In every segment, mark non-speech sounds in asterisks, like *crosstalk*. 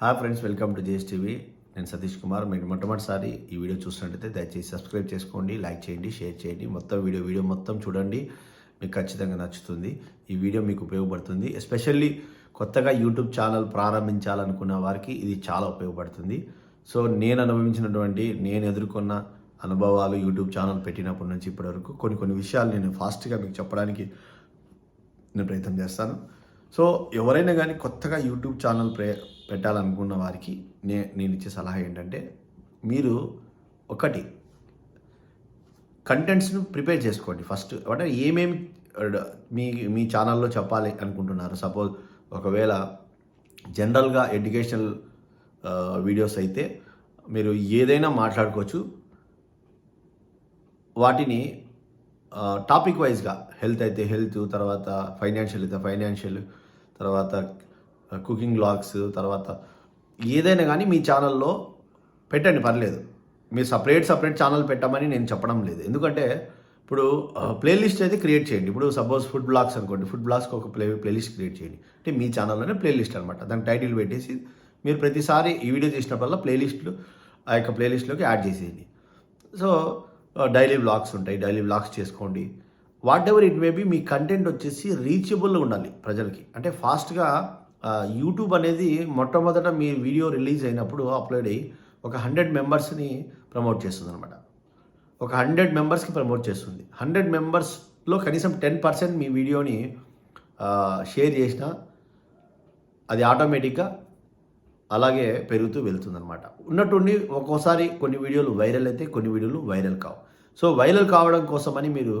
Hi friends welcome to J S TV Satish Kumar. మీరు మొట్టమొదటిసారి ఈ వీడియో చూసినట్టయితే దయచేసి సబ్స్క్రైబ్ చేసుకోండి లైక్ చేయండి షేర్ చేయండి. మొత్తం వీడియో వీడియో మొత్తం చూడండి. మీకు ఖచ్చితంగా నచ్చుతుంది. ఈ వీడియో మీకు ఉపయోగపడుతుంది. ఎస్పెషల్లీ కొత్తగా యూట్యూబ్ ఛానల్ ప్రారంభించాలనుకున్న వారికి ఇది చాలా ఉపయోగపడుతుంది. సో నేను అనుభవించినటువంటి నేను ఎదుర్కొన్న అనుభవాలు యూట్యూబ్ ఛానల్ పెట్టినప్పటి నుంచి ఇప్పటివరకు కొన్ని కొన్ని విషయాలు నేను ఫాస్ట్గా మీకు చెప్పడానికి నేను ప్రయత్నం చేస్తాను. సో ఎవరైనా కానీ కొత్తగా యూట్యూబ్ ఛానల్ ప్రే పెట్టాలనుకున్న వారికి నే నేను ఇచ్చే సలహా ఏంటంటే మీరు ఒకటి కంటెంట్స్ను ప్రిపేర్ చేసుకోండి ఫస్ట్. అంటే ఏమేమి మీ మీ ఛానల్లో చెప్పాలి అనుకుంటున్నారు. సపోజ్ ఒకవేళ జనరల్గా ఎడ్యుకేషనల్ వీడియోస్ అయితే మీరు ఏదైనా మాట్లాడుకోవచ్చు. వాటిని టాపిక్ వైజ్గా హెల్త్ అయితే హెల్త్ తర్వాత ఫైనాన్షియల్ అయితే ఫైనాన్షియల్ తర్వాత కుకింగ్ బ్లాగ్స్ తర్వాత ఏదైనా కానీ మీ ఛానల్లో పెట్టండి పర్లేదు. మీరు సపరేట్ సపరేట్ ఛానల్ పెట్టమని నేను చెప్పడం లేదు. ఎందుకంటే ఇప్పుడు ప్లేలిస్ట్ అయితే క్రియేట్ చేయండి. ఇప్పుడు సపోజ్ ఫుడ్ బ్లాగ్స్ అనుకోండి. ఫుడ్ బ్లాగ్స్కి ఒక ప్లే ప్లేలిస్ట్ క్రియేట్ చేయండి. అంటే మీ ఛానల్లోనే ప్లేలిస్ట్ అనమాట దానికి టైటిల్ పెట్టేసి మీరు ప్రతిసారి ఈ వీడియో చేసినప్పుడల్లా ప్లేలిస్ట్లు ఆ యొక్క ప్లేలిస్ట్లోకి యాడ్ చేసేయండి. సో డైలీ బ్లాగ్స్ ఉంటాయి. డైలీ బ్లాగ్స్ చేసుకోండి. Whatever it may be మీ కంటెంట్ వచ్చేసి రీచబుల్ ఉండాలి ప్రజలకి. అంటే ఫాస్ట్గా యూట్యూబ్ అనేది మొట్టమొదట మీ వీడియో రిలీజ్ అయినప్పుడు అప్లోడ్ అయ్యి ఒక హండ్రెడ్ మెంబర్స్ని ప్రమోట్ చేస్తుంది అనమాట ఒక హండ్రెడ్ మెంబర్స్కి ప్రమోట్ చేస్తుంది. హండ్రెడ్ మెంబర్స్లో కనీసం టెన్ పర్సెంట్ మీ వీడియోని షేర్ చేసినా అది ఆటోమేటిక్గా అలాగే పెరుగుతూ వెళ్తుందనమాట ఉన్నట్టుండి ఒక్కోసారి కొన్ని వీడియోలు వైరల్ అయితే కొన్ని వీడియోలు వైరల్ కావు. సో వైరల్ కావడం కోసమని మీరు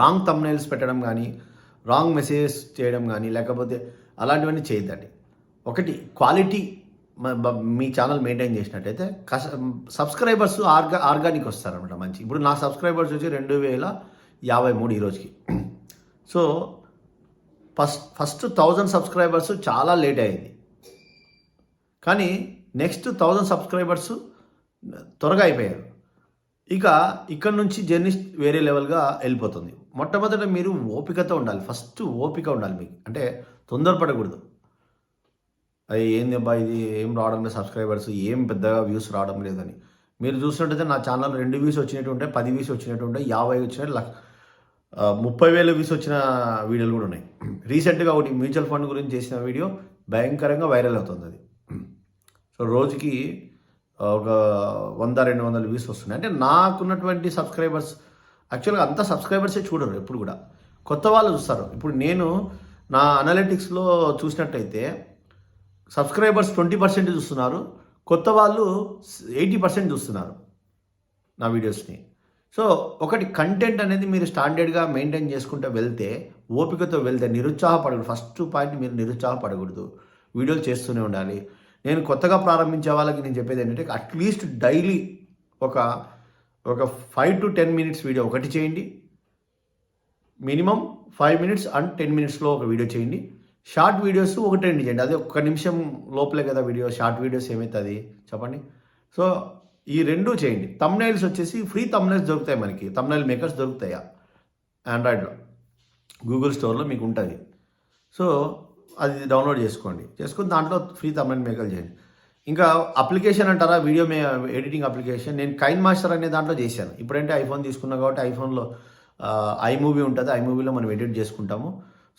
రాంగ్ తమ్నైల్స్ పెట్టడం కానీ రాంగ్ మెసేజెస్ చేయడం కానీ లేకపోతే అలాంటివన్నీ చేయొద్దండి. ఒకటి క్వాలిటీ మీ ఛానల్ మెయింటైన్ చేసినట్టయితే కస సబ్స్క్రైబర్స్ ఆర్గా ఆర్గానిక్ వస్తారనమాట మంచి. ఇప్పుడు నా సబ్స్క్రైబర్స్ వచ్చి రెండు వేల యాభై మూడు ఈరోజుకి *clears throat* so first first thousand subscribers చాలా లేట్ అయింది. కానీ నెక్స్ట్ థౌజండ్ సబ్స్క్రైబర్స్ త్వరగా అయిపోయారు. ఇక ఇక్కడ నుంచి జర్నీ వేరే లెవెల్గా వెళ్ళిపోతుంది. మొట్టమొదట మీరు ఓపికతో ఉండాలి. ఫస్ట్ ఓపిక ఉండాలి మీకు. అంటే తొందరపడకూడదు. అది ఏంది అబ్బా ఇది? ఏం రావడం లేదు సబ్స్క్రైబర్స్. ఏం పెద్దగా వ్యూస్ రావడం లేదని. మీరు చూసినట్టయితే నా ఛానల్ రెండు వ్యూస్ వచ్చినట్టు ఉంటాయి పది వ్యూస్ వచ్చినట్టు ఉంటాయి యాభై వచ్చినట్టు లక్ష ముప్పై వేల వ్యూస్ వచ్చిన వీడియోలు కూడా ఉన్నాయి. రీసెంట్గా ఒకటి మ్యూచువల్ ఫండ్ గురించి చేసిన వీడియో భయంకరంగా వైరల్ అవుతుంది అది. సో రోజుకి ఒక వంద రెండు వందల వ్యూస్ వస్తున్నాయి. అంటే నాకున్నటువంటి సబ్స్క్రైబర్స్ యాక్చువల్గా అంత సబ్స్క్రైబర్సే చూడరు ఎప్పుడు కూడా. కొత్త వాళ్ళు చూస్తారు. ఇప్పుడు నేను నా అనలిటిక్స్లో చూసినట్టయితే సబ్స్క్రైబర్స్ ట్వంటీ పర్సెంట్ చూస్తున్నారు. కొత్త వాళ్ళు ఎయిటీ పర్సెంట్ చూస్తున్నారు నా వీడియోస్ని. సో ఒకటి కంటెంట్ అనేది మీరు స్టాండర్డ్గా మెయింటైన్ చేసుకుంటూ వెళ్తే ఓపికతో వెళ్తే నిరుత్సాహపడకూడదు ఫస్ట్ పాయింట్ మీరు నిరుత్సాహపడకూడదు. వీడియోలు చేస్తూనే ఉండాలి. నేను కొత్తగా ప్రారంభించే వాళ్ళకి నేను చెప్పేది ఏంటంటే అట్లీస్ట్ డైలీ ఒక ఒక five to ten minutes video ఒకటి చేయండి. Minimum five minutes and ten మినిట్స్లో ఒక వీడియో చేయండి. షార్ట్ వీడియోస్ ఒకటి రెండు చేయండి. అది ఒక్క నిమిషం లోపలే కదా వీడియో షార్ట్ వీడియోస్ ఏమవుతుంది చెప్పండి. సో ఈ రెండు చేయండి. తమ్నైల్స్ వచ్చేసి ఫ్రీ తమ్నైల్స్ దొరుకుతాయి మనకి. తమ్నైల్ మేకర్స్ దొరుకుతాయా? ఆండ్రాయిడ్లో గూగుల్ స్టోర్లో మీకు ఉంటుంది. సో అది డౌన్లోడ్ చేసుకోండి. చేసుకుని దాంట్లో ఫ్రీ తమిళ మేకలు చేయండి. ఇంకా అప్లికేషన్ అంటారా? వీడియో మే ఎడిటింగ్ అప్లికేషన్ నేను కైన్ మాస్టర్ అనే దాంట్లో చేశాను. ఇప్పుడంటే ఐఫోన్ తీసుకున్నా కాబట్టి ఐఫోన్లో ఐమూవీ ఉంటుంది. ఐమూవీలో మనం ఎడిట్ చేసుకుంటాము.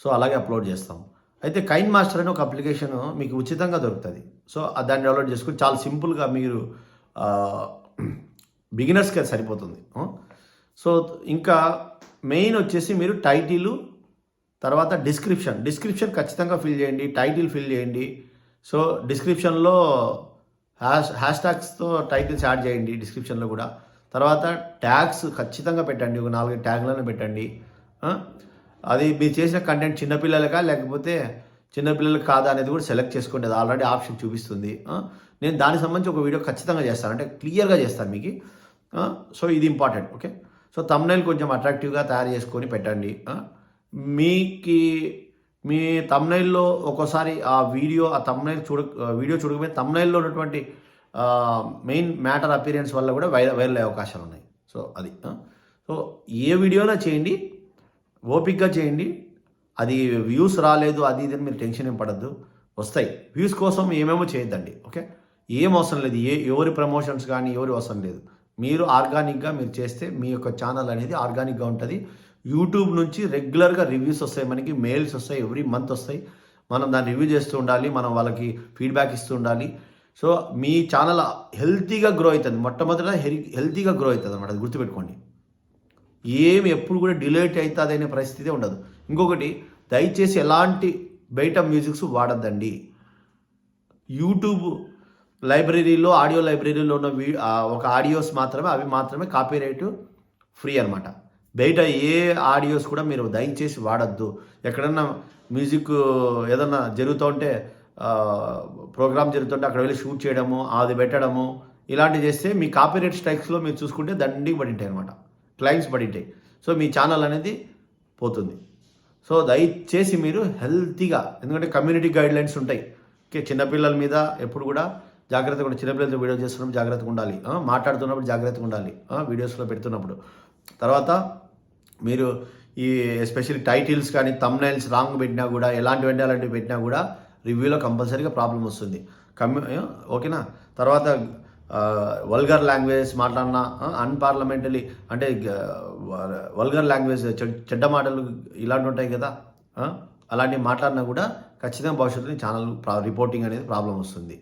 సో అలాగే అప్లోడ్ చేస్తాము. అయితే కైన్ మాస్టర్ అనే ఒక అప్లికేషన్ మీకు ఉచితంగా దొరుకుతుంది. సో దాన్ని డౌన్లోడ్ చేసుకుని చాలా సింపుల్గా మీరు బిగినర్స్కి అది సరిపోతుంది. సో ఇంకా మెయిన్ వచ్చేసి మీరు టైటిలు తర్వాత డిస్క్రిప్షన్ డిస్క్రిప్షన్ ఖచ్చితంగా ఫిల్ చేయండి టైటిల్ ఫిల్ చేయండి. సో డిస్క్రిప్షన్లో హ్యాష్ హ్యాష్ ట్యాగ్స్తో టైటిల్స్ యాడ్ చేయండి డిస్క్రిప్షన్లో కూడా. తర్వాత ట్యాగ్స్ ఖచ్చితంగా పెట్టండి ఒక నాలుగు ట్యాగ్లను పెట్టండి. అది మీరు చేసిన కంటెంట్ చిన్నపిల్లలకా లేకపోతే చిన్నపిల్లలకు కాదా అనేది కూడా సెలెక్ట్ చేసుకోండి. అది ఆల్రెడీ ఆప్షన్ చూపిస్తుంది. నేను దానికి సంబంధించి ఒక వీడియో ఖచ్చితంగా చేస్తాను. అంటే క్లియర్గా చేస్తాను మీకు. సో ఇది ఇంపార్టెంట్ ఓకే సో తమ్నైల్ కొంచెం అట్రాక్టివ్గా తయారు చేసుకొని పెట్టండి. మీకి మీ తమ్నైల్లో ఒక్కోసారి ఆ వీడియో ఆ తమ్నైల్ చూడ వీడియో చూడకపోతే తమ్నైల్లో ఉన్నటువంటి మెయిన్ మ్యాటర్ అపీరియన్స్ వల్ల కూడా వైర వైరల్ అయ్యే అవకాశాలు ఉన్నాయి. సో అది సో ఏ వీడియోలో చేయండి ఓపిక్గా చేయండి అది వ్యూస్ రాలేదు అది ఇది అని మీరు టెన్షన్ ఏం పడద్దు వస్తాయి. వ్యూస్ కోసం ఏమేమో చేయొద్దండి ఓకే? ఏం అవసరం లేదు ఏ ఎవరి ప్రమోషన్స్ కానీ ఎవరి అవసరం లేదు. మీరు ఆర్గానిక్గా మీరు చేస్తే మీ యొక్క ఛానల్ అనేది ఆర్గానిక్గా ఉంటుంది యూట్యూబ్ నుంచి రెగ్యులర్గా రివ్యూస్ వస్తాయి. మనకి మెయిల్స్ వస్తాయి. ఎవ్రీ మంత్ వస్తాయి. మనం దాన్ని రివ్యూ చేస్తూ ఉండాలి. మనం వాళ్ళకి ఫీడ్బ్యాక్ ఇస్తూ ఉండాలి. సో మీ ఛానల్ హెల్తీగా గ్రో అవుతుంది. మొట్టమొదట హెల్తీగా గ్రో అవుతుంది అనమాట అది గుర్తుపెట్టుకోండి. ఏమి ఎప్పుడు కూడా డిలేట్ అవుతుంది అనే పరిస్థితి ఉండదు. ఇంకొకటి దయచేసి ఎలాంటి బయట మ్యూజిక్స్ వాడద్దండి. యూట్యూబ్ లైబ్రరీలో ఆడియో లైబ్రరీలో ఉన్న ఒక ఆడియోస్ మాత్రమే అవి మాత్రమే కాపీరైట్ ఫ్రీ అనమాట బయట ఏ ఆడియోస్ కూడా మీరు దయచేసి వాడద్దు. ఎక్కడన్నా మ్యూజిక్ ఏదన్నా జరుగుతూ ఉంటే ప్రోగ్రామ్ జరుగుతుంటే అక్కడ వెళ్ళి షూట్ చేయడము అది పెట్టడము ఇలాంటివి చేస్తే మీ కాపీరేట్ స్ట్రైక్స్లో మీరు చూసుకుంటే దండి పడింటాయి అనమాట క్లైమ్స్ పడింటాయి. సో మీ ఛానల్ అనేది పోతుంది. సో దయచేసి మీరు హెల్తీగా ఎందుకంటే community guidelines. Okay చిన్నపిల్లల మీద ఎప్పుడు కూడా జాగ్రత్తగా ఉండాలి. చిన్నపిల్లలతో వీడియో చేస్తున్నప్పుడు జాగ్రత్తగా ఉండాలి. మాట్లాడుతున్నప్పుడు జాగ్రత్తగా ఉండాలి. వీడియోస్లో పెడుతున్నప్పుడు. తర్వాత మీరు ఈ ఎస్పెషల్లీ టైటిల్స్ కానీ తమ్నైల్స్ రాంగ్ పెట్టినా కూడా ఎలాంటివంటే అలాంటివి పెట్టినా కూడా రివ్యూలో కంపల్సరీగా ప్రాబ్లం వస్తుంది. కమ్యూ ఓకేనా? తర్వాత వల్గర్ లాంగ్వేజ్ మాట్లాడినా అన్పార్లమెంటరీ అంటే వల్గర్ లాంగ్వేజ్ చెడ్డ మాటలు ఇలాంటి ఉంటాయి కదా అలాంటివి మాట్లాడినా కూడా ఖచ్చితంగా భవిష్యత్తులో ఛానల్ రిపోర్టింగ్ అనేది ప్రాబ్లం వస్తుంది.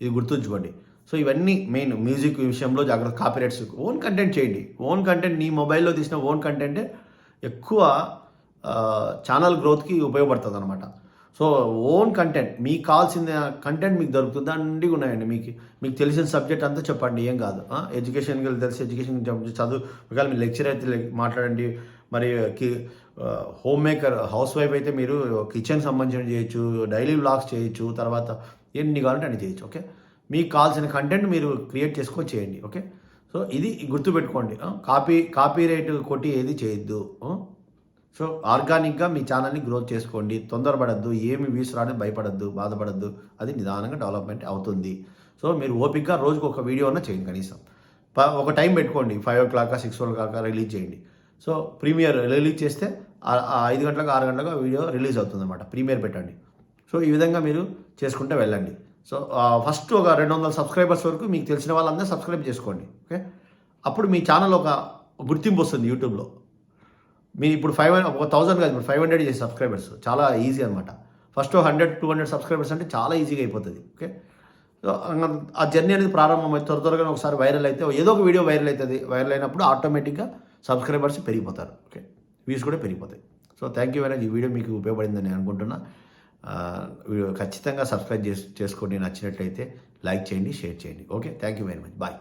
ఇది గుర్తుంచుకోండి. సో ఇవన్నీ మెయిన్ మ్యూజిక్ విషయంలో జాగ్రత్త కాపీరైట్స్ ఓన్ కంటెంట్ చేయండి. ఓన్ కంటెంట్ నీ మొబైల్లో తీసిన ఓన్ కంటెంటే ఎక్కువ ఛానల్ గ్రోత్కి ఉపయోగపడుతుంది అనమాట సో ఓన్ కంటెంట్ మీకు కావాల్సిన కంటెంట్ మీకు దొరుకుతుంది అన్నీ ఉన్నాయండి మీకు. మీకు తెలిసిన సబ్జెక్ట్ అంతా చెప్పండి ఏం కాదు. ఎడ్యుకేషన్కి తెలిసి ఎడ్యుకేషన్ చదువు ఒకవేళ మీరు లెక్చర్ అయితే మాట్లాడండి. మరి కి హోమ్ మేకర్ హౌస్ వైఫ్ అయితే మీరు కిచెన్ సంబంధించిన చేయొచ్చు డైలీ వ్లాగ్స్ చేయొచ్చు తర్వాత ఎన్ని కావాలంటే అన్ని చేయొచ్చు ఓకే మీకు కావాల్సిన కంటెంట్ మీరు క్రియేట్ చేసుకొని చేయండి ఓకే సో ఇది గుర్తుపెట్టుకోండి. కాపీ కాపీ రైట్ కొట్టి ఏది చేయొద్దు సో ఆర్గానిక్గా మీ ఛానల్ని గ్రోత్ చేసుకోండి. తొందరపడద్దు ఏమి వ్యూస్ రాని భయపడద్దు బాధపడద్దు. అది నిదానంగా డెవలప్మెంట్ అవుతుంది. సో మీరు ఓపిక్గా రోజుకు ఒక వీడియో అన్న చేయండి కనీసం. ప- ఒక టైం పెట్టుకోండి. Five o'clock six o'clock release చేయండి సో ప్రీమియర్ రిలీజ్ చేస్తే ఐదు గంటలకు ఆరు గంటలకు వీడియో రిలీజ్ అవుతుంది అనమాట ప్రీమియర్ పెట్టండి. సో ఈ విధంగా మీరు చేసుకుంటే వెళ్ళండి. సో ఫస్ట్ ఒక రెండు వందల సబ్స్క్రైబర్స్ వరకు మీకు తెలిసిన వాళ్ళందరూ సబ్స్క్రైబ్ చేసుకోండి ఓకే? అప్పుడు మీ ఛానల్ ఒక గుర్తింపు వస్తుంది యూట్యూబ్లో. మీరు ఇప్పుడు ఫైవ్ ఒక థౌసండ్ కాదు ఇప్పుడు ఫైవ్ హండ్రెడ్ చేసి సబ్స్క్రైబర్స్ చాలా ఈజీ అనమాట first hundred two hundred subscribers అంటే చాలా ఈజీగా అయిపోతుంది ఓకే? సో ఆ జర్నీ అనేది ప్రారంభమై త్వర త్వరగా ఒకసారి వైరల్ అయితే ఏదో ఒక వీడియో వైరల్ అవుతుంది వైరల్ అయినప్పుడు ఆటోమేటిక్గా సబ్స్క్రైబర్స్ పెరిగిపోతారు ఓకే? వ్యూస్ కూడా పెరిగిపోతాయి. So thank you very much. ఈ వీడియో మీకు ఉపయోగపడిందని నేను అనుకుంటున్నా. ఖచ్చితంగా సబ్స్క్రైబ్ చేసి చేసుకోండి. నచ్చినట్లయితే లైక్ చేయండి షేర్ చేయండి. Okay? Thank you very much. Bye.